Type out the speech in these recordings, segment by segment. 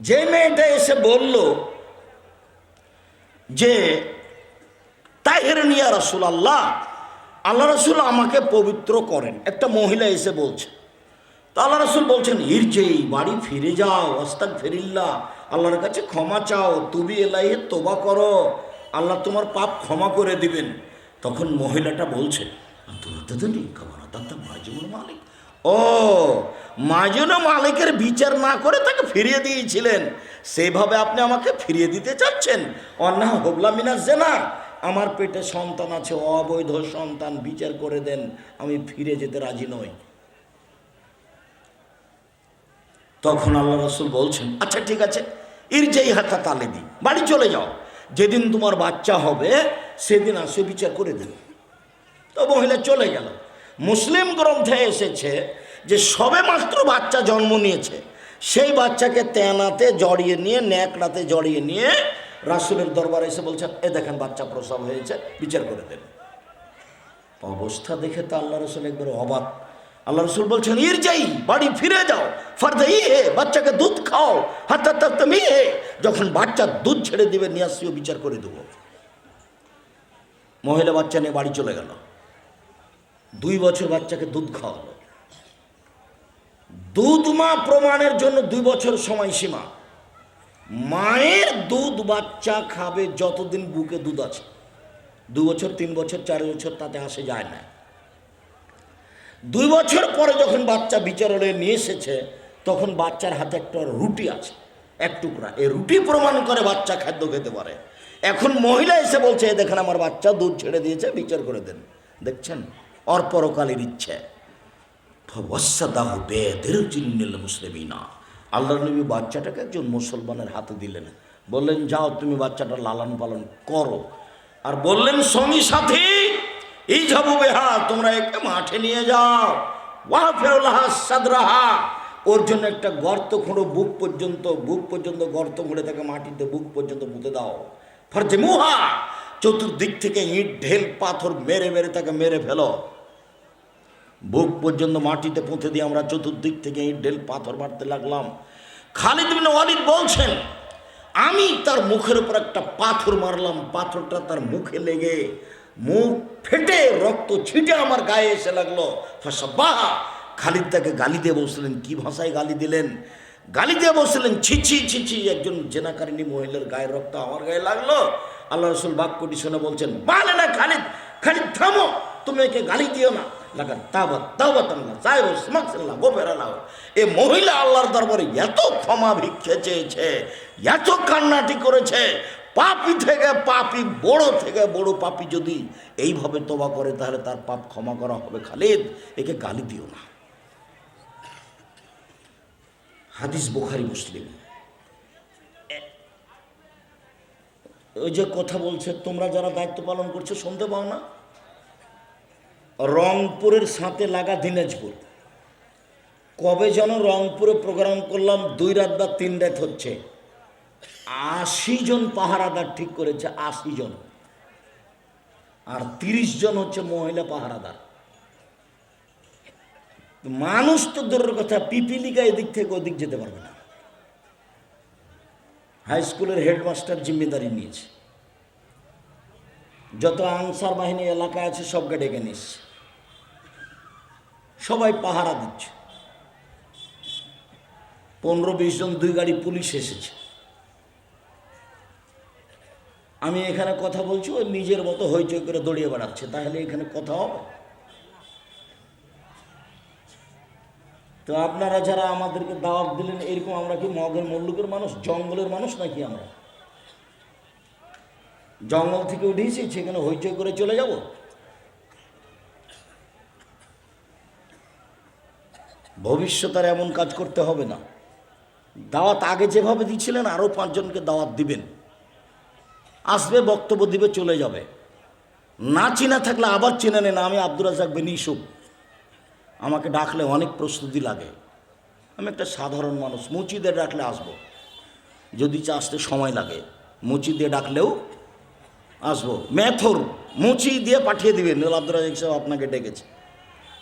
যে মেয়েটা এসে বলল যে, তাহের নিয়া রসুল আল্লাহ আল্লাহ রসুল আমাকে পবিত্র করেন। একটা মহিলা এসে বলছে। তা আল্লাহ রসুল বলছেন ইরজেই বাড়ি ফিরে যাও অস্তাক ফেরিল্লা আল্লাহর কাছে ক্ষমা চাও, তুমি এলাই তোবা করো, আল্লাহ তোমার পাপ ক্ষমা করে দিবেন। তখন মহিলাটা বলছে মালিক। ও মাজুন মালিকের বিচার না করে তাকে ফিরিয়ে দিয়েছিলেন। সেইভাবে আপনি আমাকে ফিরিয়ে দিতে চাচ্ছেন। অন্যা হোবলা মিনা জেনা, আমার পেটে সন্তান আছে, অবৈধ সন্তান, বিচার করে দেন, আমি ফিরে যেতে রাজি নই। তখন আল্লাহ রসুল বলছেন আচ্ছা ঠিক আছে, ইরজাই হাতা তালে দি বাড়ি চলে যাও। যেদিন তোমার বাচ্চা হবে, সেদিন আসে বিচার করে দেবে তো মহিলা চলে গেল। মুসলিম গ্রন্থে এসেছে যে সবে মাত্র বাচ্চা জন্ম নিয়েছে, সেই বাচ্চাকে তেনাতে জড়িয়ে নিয়ে, ন্যাকড়াতে জড়িয়ে নিয়ে রাসুলের দরবারে এসে বলছেন এ দেখেন বাচ্চা প্রসব হয়েছে, বিচার করে দেন। অবস্থা দেখে তো আল্লাহ রসুল একবার অবাক। আল্লাহ রসুল বলছেন ইর যাই বাড়ি ফিরে যাও। ফার্দা ই হে, বাচ্চাকে দুধ খাও। হাত তুমি হে। যখন বাচ্চা দুধ ছেড়ে দিবে নিয়ে আসিও বিচার করে দেবো। মহিলা বাচ্চা নিয়ে বাড়ি চলে গেল। দুই বছর বাচ্চাকে দুধ খাওয়ালো। দুধ মা প্রমাণের জন্য দুই বছর সময়সীমা। মায়ের দুধ বাচ্চা খাবে যতদিন বুকে দুধ আছে। দু বছর, তিন বছর, চার বছর তাতে আসে যায় না। দুই বছর পরে যখন বাচ্চা বিচারণে নিয়ে এসেছে, তখন বাচ্চার হাতে একটা রুটি আছে, এক টুকরা। এই রুটি প্রমাণ করে বাচ্চা খাদ্য খেতে পারে। এখন মহিলা এসে বলছে দেখেন আমার বাচ্চা দুধ ছেড়ে দিয়েছে, বিচার করে দেন। দেখছেন? অর্পরকালের ইচ্ছে। মুসলিমিনা। আল্লাহ নবী বাচ্চাটাকে একজন মুসলমানের হাতে দিলেন। বললেন, যাও, তুমি বাচ্চাটা লালন পালন করো। আর বললেন, সঙ্গী সাথী, এই যাব বেহা, তোমরা একে মাঠে নিয়ে যাও। ওয়াহ সাদরাহা। ওর জন্য একটা গর্ত খুঁড়ো, বুক পর্যন্ত বুক পর্যন্ত গর্ত খুঁড়ে তাকে মাটিতে বুক পর্যন্ত পুঁতে দাও। ফরজে মুহা, চতুর্দিক থেকে ইট, ঢেল, পাথর মেরে মেরে তাকে মেরে ফেলো। বুক পর্যন্ত মাটিতে পুঁতে দিয়ে আমরা চতুর্দিক থেকে ইট ঢেল পাথর মারতে লাগলাম। খালিদ বিন ওয়ালিদ বলছেন, আমি তার মুখের উপর একটা পাথর মারলাম, পাথরটা তার মুখে লেগে মুখ ফেটে রক্ত ছিটে আমার গায়ে এসে লাগল। বাহা খালিদ তাকে গালি দিয়ে বসলেন কি ভাষায় গালি দিলেন? গালি দিয়ে বসলেন ছিছি ছিছি একজন জেনাকারিনী মহিলার গায়ের রক্ত আমার গায়ে লাগল। আল্লাহ রসুল বাক্যটি শুনে বলছেন, বালে না খালিদ খালিদ থামো, তুমি একে গালি দিও না। লাগান। তাবাত তাওবাত আল্লাহ। সাহেব স্মাকসাল্লাহ গোপের আল্লাহ। এ মহিলা আল্লাহর দরবারে এত ক্ষমা ভিক্ষে চেয়েছে, এত কান্নাটি করেছে, পাপি থেকে পাপি, বড় থেকে বড় পাপি যদি এইভাবে তোবা করে, তাহলে তার পাপ ক্ষমা করা হবে। খালিদ, একে গালি দিও না। হাদিস বুখারি, মুসলিম। ওই যে কথা বলছে, তোমরা যারা দায়িত্ব পালন করছ, শুনতে পাও না? রংপুরের সাথে লাগা দিনাজপুর। কবে যেন রংপুরে প্রোগ্রাম করলাম, দুই রাত বা তিন রাত হচ্ছে। আশি জন পাহারাদার ঠিক করেছে, আশি জন। আর তিরিশ জন হচ্ছে মহিলা পাহারাদার। মানুষ তো দূরের কথা, পিপিলিকা এদিক থেকে ওদিক যেতে পারবে না। হাই স্কুলের হেডমাস্টার জিম্মেদারি নিয়েছে। যত আনসার বাহিনী এলাকায় আছে, সবকে ডেকে নিচ্ছে সবাই পাহারা দিচ্ছে। পনেরো বিশ জন দুই গাড়ি পুলিশ এসেছে। আমি এখানে কথা বলছি, ও নিজের মতো হইচই করে দৌড়িয়ে বেড়াচ্ছে, তাহলে এখানে কথা হবে? তো আপনারা যারা আমাদেরকে দাওয়াত দিলেন, এরকম আমরা কি মগের মল্লুকের মানুষ, জঙ্গলের মানুষ নাকি আমরা? জঙ্গল থেকে উঠেছি সেখানে হইচই করে চলে যাব? ভবিষ্যতে আর এমন কাজ করতে হবে না। দাওয়াত আগে যেভাবে দিচ্ছিলেন আরও পাঁচজনকে দাওয়াত দিবেন। আসবে, বক্তব্য দিবে, চলে যাবে। না চিনা থাকলে আবার চিনে নেন, আমি আব্দুর রাজাক বিন ইসুফ। আমাকে ডাকলে অনেক প্রস্তুতি লাগে। আমি একটা সাধারণ মানুষ, মুচি দিয়ে ডাকলে আসব। যদি চা আসতে সময় লাগে, মুচি দিয়ে ডাকলেও আসব। মেথর, মুচি দিয়ে পাঠিয়ে দিবেন। আব্দুল রাজাক সাহেব আপনাকে ডেকেছে।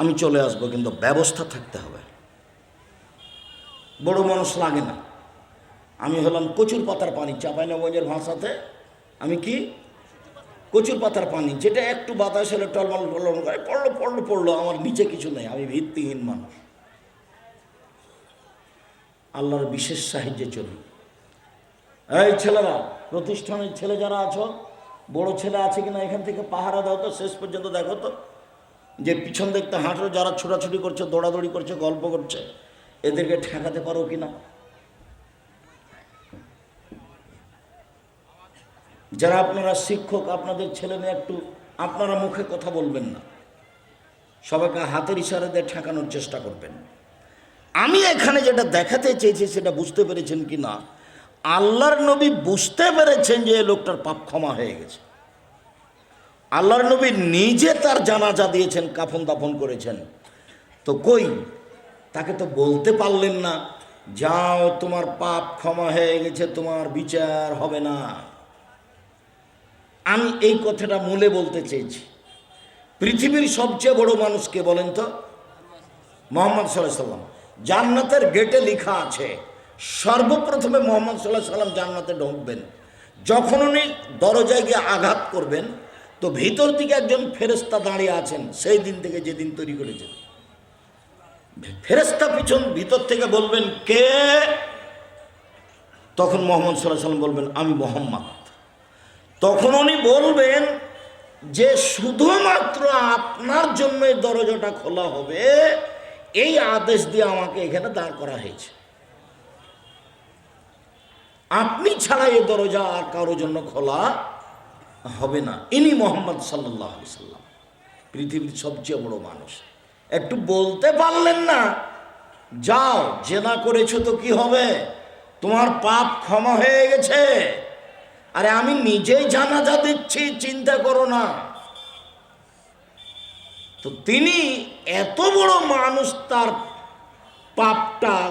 আমি চলে আসব, কিন্তু ব্যবস্থা থাকতে হবে। বড় মানুষ লাগে না। আমি হলাম কচুর পাতার পানি চাঁপাইনবাবগঞ্জের ভাষাতে আমি কি? কচুর পাতার পানি, যেটা একটু বাতাস হলে টলমল টলমল করে, পড়ল পড়ল পড়ল, আমার নিচে কিছু নেই, আমি ভিত্তিহীন মানুষ। আল্লাহর বিশেষ সাহায্যে চলি। এই ছেলেরা, প্রতিষ্ঠানের ছেলে যারা আছো, বড় ছেলে আছে কিনা এখান থেকে পাহারা দাও তো, শেষ পর্যন্ত দেখো তো। যে পিছন দেখতে হাঁটো যারা ছোটাছুটি করছে, দৌড়াদৌড়ি করছে, গল্প করছে, এদেরকে ঠেকাতে পারো কিনা যারা আপনারা শিক্ষক, আপনাদের ছেলে মেয়ে একটু আপনারা মুখে কথা বলবেন না। সবাইকে হাতের ইশারা দিয়ে ঠেকানোর চেষ্টা করবেন। আমি এখানে যেটা দেখাতে চেয়েছি, সেটা বুঝতে পেরেছেন কি না? আল্লাহর নবী বুঝতে পেরেছেন যে লোকটার পাপ ক্ষমা হয়ে গেছে। আল্লাহর নবী নিজে তার জানাজা দিয়েছেন, কাফন দাফন করেছেন। তো কই? তাকে তো বলতে পারলেন না, যাও, তোমার পাপ ক্ষমা হয়ে গেছে, তোমার বিচার হবে না। আমি এই কথাটা মূলে বলতে চেয়েছি। পৃথিবীর সবচেয়ে বড় মানুষকে বলেন তো? মোহাম্মদ সাল্লাহ সাল্লাম। জান্নাতের গেটে লেখা আছে, সর্বপ্রথমে মোহাম্মদ সাল্লাহ সাল্লাম জান্নাতে ঢুকবেন। যখন উনি দরজায় গিয়ে আঘাত করবেন তো ভিতর থেকে একজন ফেরেস্তা দাঁড়িয়ে আছেন, সেই দিন থেকে যেদিন তৈরি করেছেন। ফেরেস্তা পিছন, ভিতর থেকে বলবেন, কে? তখন মোহাম্মদ সাল্লাহ সাল্লাম বলবেন, আমি মোহাম্মদ। তখন উনি বলবেন যে, শুধুমাত্র আপনার জন্য এই দরজাটা খোলা হবে। এই আদেশ দিয়ে আমাকে এখানে দাঁড় করা হয়েছে। আপনি ছাড়া এই দরজা আর কারোর জন্য খোলা হবে না। ইনি মোহাম্মদ সাল্লাহ সাল্লাম। পৃথিবীর সবচেয়ে বড় মানুষ। একটু বলতে পারলেন না? যাও, জেনা করেছ তো কি হবে? তোমার পাপ ক্ষমা হয়ে গেছে। আরে আমি নিজেই জানাজা দিচ্ছি, চিন্তা করো না। তো তিনি এত বড় মানুষ, তার পাপটা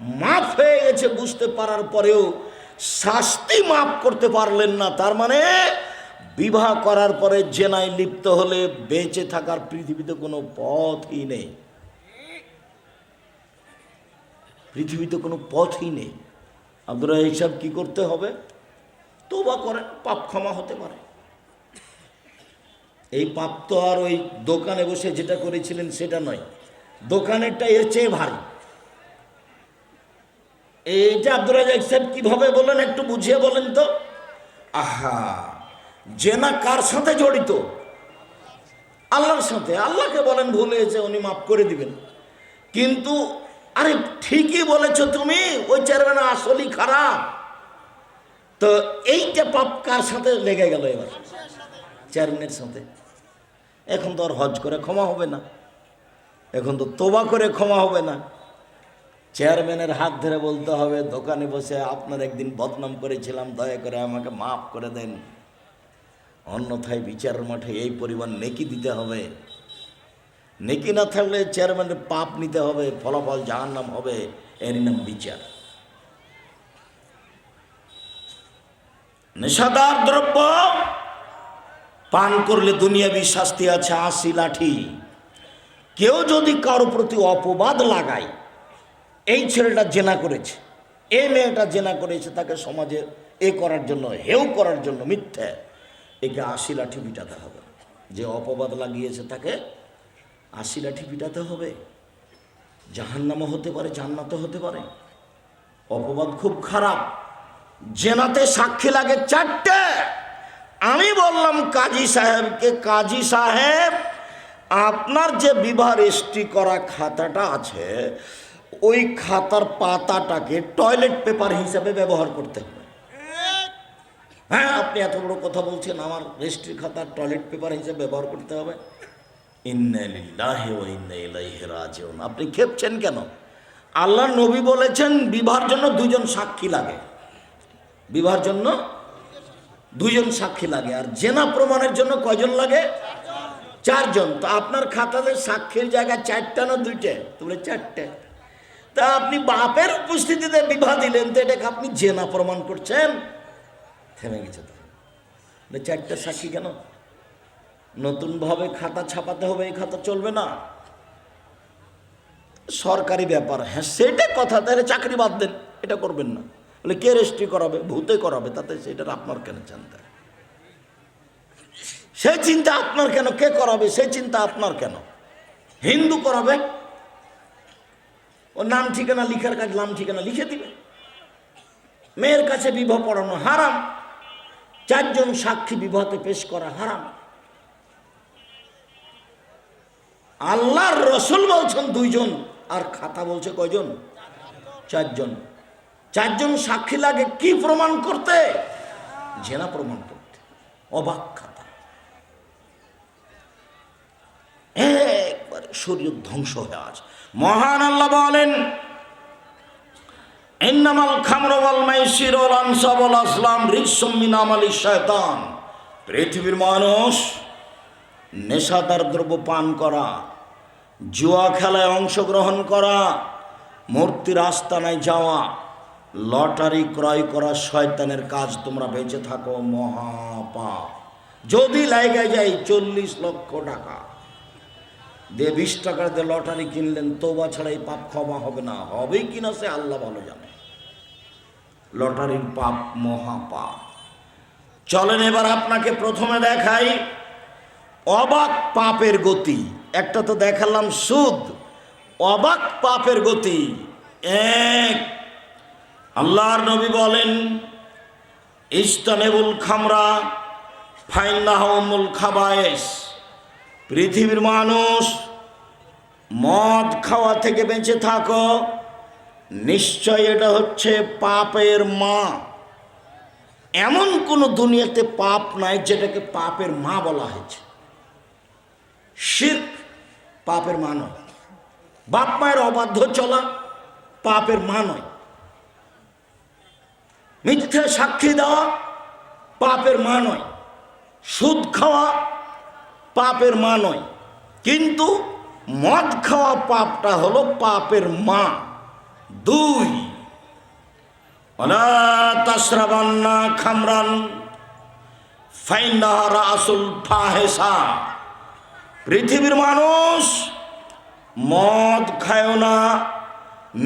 মাফ হয়ে গেছে বুঝতে পারার পরেও শাস্তি মাফ করতে পারলেন না। তার মানে বিবাহ করার পরে জেনায় লিপ্ত হলে বেঁচে থাকার পৃথিবীতে কোনো পথই নেই। পৃথিবীতে কোনো পথই নেই। আপনারা এইসব কি করতে হবে? তোবা করেন, পাপ ক্ষমা হতে পারে। এই পাপ তো আর ওই দোকানে বসে যেটা করেছিলেন সেটা নয়। দোকানেরটা এর চেয়ে ভারী। এইটা আব্দুল রাজাক সাহেব কীভাবে বলেন একটু বুঝিয়ে বলেন তো। আহা! জেনা কার সাথে জড়িত? আল্লাহর সাথে। আল্লাহকে বলেন, ভুল হয়েছে, উনি মাফ করে দিবেন। কিন্তু, আরে ঠিকই বলেছ তুমি, ওই চেয়ারম্যান আসলেই খারাপ। তো এইটা পাপ কার সাথে লেগে গেল এবার? চেয়ারম্যানের সাথে। এখন তো আর হজ করে ক্ষমা হবে না। এখন তো তোবা করে ক্ষমা হবে না। চেয়ারম্যানের হাত ধরে বলতে হবে, দোকানে বসে আপনার একদিন বদনাম করেছিলাম, দয়া করে আমাকে মাফ করে দেন। অন্যথায় বিচারের মাঠে এই পরিমাণ নেকি দিতে হবে। নেকি না থাকলে চেয়ারম্যানের পাপ নিতে হবে, ফলাফল যাহার নাম হবে এরই নাম বিচার। নেশাদার দ্রব্য পান করলে দুনিয়াবি শাস্তি আছে আশি লাঠি। কেউ যদি কারও প্রতি অপবাদ লাগায়, এই ছেলেটা জেনা করেছে, এই মেয়েটা জেনা করেছে, তাকে সমাজে এ করার জন্য হেউ করার জন্য মিথ্যে। একে আশি লাঠি পিটাতে হবে। যে অপবাদ লাগিয়েছে তাকে আশি লাঠি পিটাতে হবে। জাহান্নামও হতে পারে, জান্নাতও হতে পারে। অপবাদ খুব খারাপ। জেনাতে সাক্ষী লাগে চারটে। আমি বললাম, কাজী সাহেবকে, কাজী সাহেব, আপনার যে বিবাহ রেজিস্ট্রি করা খাতাটা আছে, ওই খাতার পাতাটাকে টয়লেট পেপার হিসাবে ব্যবহার করতে হবে। হ্যাঁ আপনি এত বড় কথা বলছেন, আমার রেজিস্ট্রি খাতা টয়লেট পেপার হিসেবে ব্যবহার করতে হবে। আপনি খেপছেন কেন? আল্লাহ নবী বলেছেন, বিবাহের জন্য দুজন সাক্ষী লাগে। বিবাহের জন্য দুজন সাক্ষী লাগে। আর জেনা প্রমাণের জন্য কয়জন লাগে? চারজন। তো আপনার খাতাতে সাক্ষীর জায়গায় চারটা না দুইটা? তোমরা চারটে। তা আপনি বাপের উপস্থিতিতে বিবাহ দিলেন, তো এটাকে আপনি জেনা প্রমাণ করছেন। থেমে গেছে তো চারটা সাক্ষী কেন? নতুনভাবে খাতা ছাপাতে হবে, এই খাতা চলবে না। সরকারি ব্যাপার হ্যাঁ সেটা কথা, তাহলে চাকরি বাদ দেন, এটা করবেন না। বলে কে রেজিস্ট্রি করাবে? ভূতে করাবে, তাতে সেটা আপনার কেন চিন্তা? সে চিন্তা আপনার কেন? কে করাবে? সে চিন্তা আপনার কেন? হিন্দু করাবে? ও নাম ঠিকানা, লিখার কাজ, নাম ঠিকানা লিখে দিবে। মেয়ের কাছে বিবাহ পড়ানো হারাম। চারজন সাক্ষী বিবাহতে পেশ করা হারাম। আল্লাহর রসুল বলছেন দুইজন, আর খাতা বলছে কয়জন? চারজন। চারজন সাক্ষী লাগে কি প্রমাণ করতে? জেনা প্রমাণ করতে। অবাক খাতা। একবারে শরীর ধ্বংস হয়ে আছে। মহান আল্লাহ বলেন ইন্নামাল খামর ওয়াল মাইসির আনসাব আসলাম রিজসুম মিন আমালি শয়তান। পৃথিবীর মানুষ নেশাদার দ্রব্য পান করা, জুয়া খেলায় অংশগ্রহণ করা মূর্তির আস্তানায় যাওয়া, লটারি ক্রয় করা শয়তানের কাজ তোমরা বেঁচে থাকো, মহাপাপ। যদি লাগে যায় চল্লিশ লক্ষ টাকা। দিয়ে বিশ টাকার দিয়ে লটারি কিনলেন তোবা ছাড়া এই পাপ ক্ষমা হবে না। হবেই কিনা সে আল্লাহ ভালো জানে। লটারির পাপ মহাপাপ। চলেন এবার আপনাকে প্রথমে দেখাই অবাক পাপের গতি। একটা তো দেখালাম সুদ। অবাক পাপের গতি। এক, আল্লাহর নবী বলেন ইস্তানেবুল খামরা ফাইনাহমুল খাবায়েস। পৃথিবীর মানুষ মদ খাওয়া থেকে বেঁচে থাকো। নিশ্চয় এটা হচ্ছে পাপের মা। এমন কোনো দুনিয়াতে পাপ নাই যেটাকে পাপের মা বলা হয়েছে। শির্ক পাপের মা নয়। বাপ মায়ের অবাধ্য চলা পাপের মা নয়। মিথ্যে সাক্ষী দেওয়া পাপের মা নয়। সুদ খাওয়া পাপের মা নয়। কিন্তু মদ খাওয়া পাপটা হলো পাপের মা। দুই তাসরাবান্না খামরান ফাইনাহারা আসল ফাহেসা। পৃথিবীর মানুষ মদ খায় না,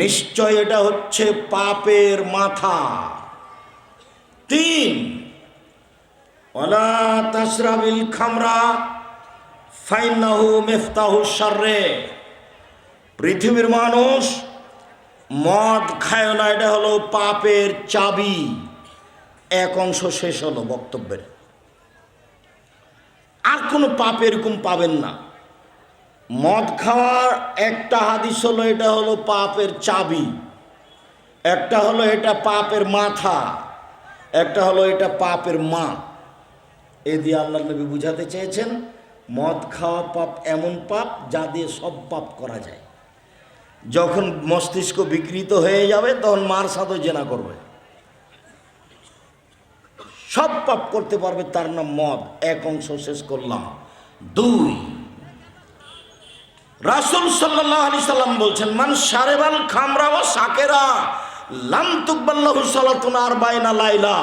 নিশ্চয় এটা হচ্ছে পাপের মাথা। তিন তাসরাবিল খামরা ফাইনাহু মেফতাহু সাররে পৃথিবীর মানুষ মদ খায় না, এটা হলো পাপের চাবি। এক অংশ শেষ হলো বক্তব্যের। আর কোনো পাপ এরকম পাবেন না। মদ খাওয়ার একটা হাদিস হলো, এটা হলো পাপের চাবি। একটা হলো এটা পাপের মাথা। একটা হলো এটা পাপের মা। এ দিয়ে আল্লাহ নবী বুঝাতে চেয়েছেন, মদ খাওয়া পাপ এমন পাপ যা দিয়ে সব পাপ করা যায়। যখন মস্তিষ্ক বিকৃত হয়ে যাবে, তখন মার সাথে জেনা করবে। সব পাপ করতে পারবে, তার নাম মদ। এক অংশ শেষ করলাম। দুই, রাসুল সাল্লাহ আলি সাল্লাম বলছেন, মান সারেবাল খামরা ও সাকেরা লাম তুকবাল্লাহু সালাতুন আর বাইনা লাইলা।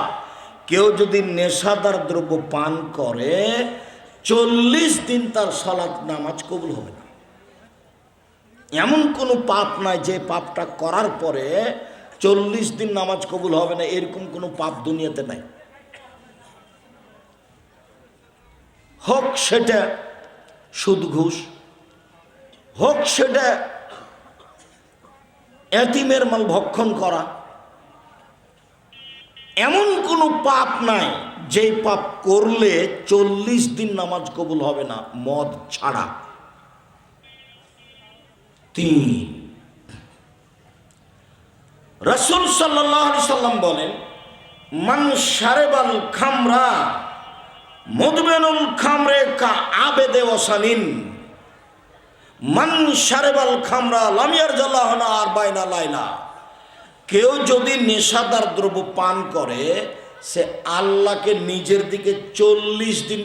কেউ যদি নেশাদার দ্রব্য পান করে, চল্লিশ দিন তার সালাত নামাজ কবুল হবে এমন কোনো পাপ নাই যে পাপটা করার পরে চল্লিশ দিন নামাজ কবুল হবে না, এরকম কোনো পাপ দুনিয়াতে নাই। হোক সেটা সুদ ঘুষ, হোক সেটা এতিমের মাল ভক্ষণ করা, এমন কোনো পাপ নাই যে পাপ করলে চল্লিশ দিন নামাজ কবুল হবে না, মদ ছাড়া। তিন। রসুল সাল্লাহ সাল্লাম বলেন, মান সারেবাল খামরা, মদবেনুল খামরে কা আবেদে ওসানিন। মান সারেবাল খামরা লামিয়ার জাল্লাহনা আর বাইনা লাইলা। কেউ যদি নেশাদার দ্রব্য পান করে, সে আল্লাহকে নিজের দিকে চল্লিশ দিন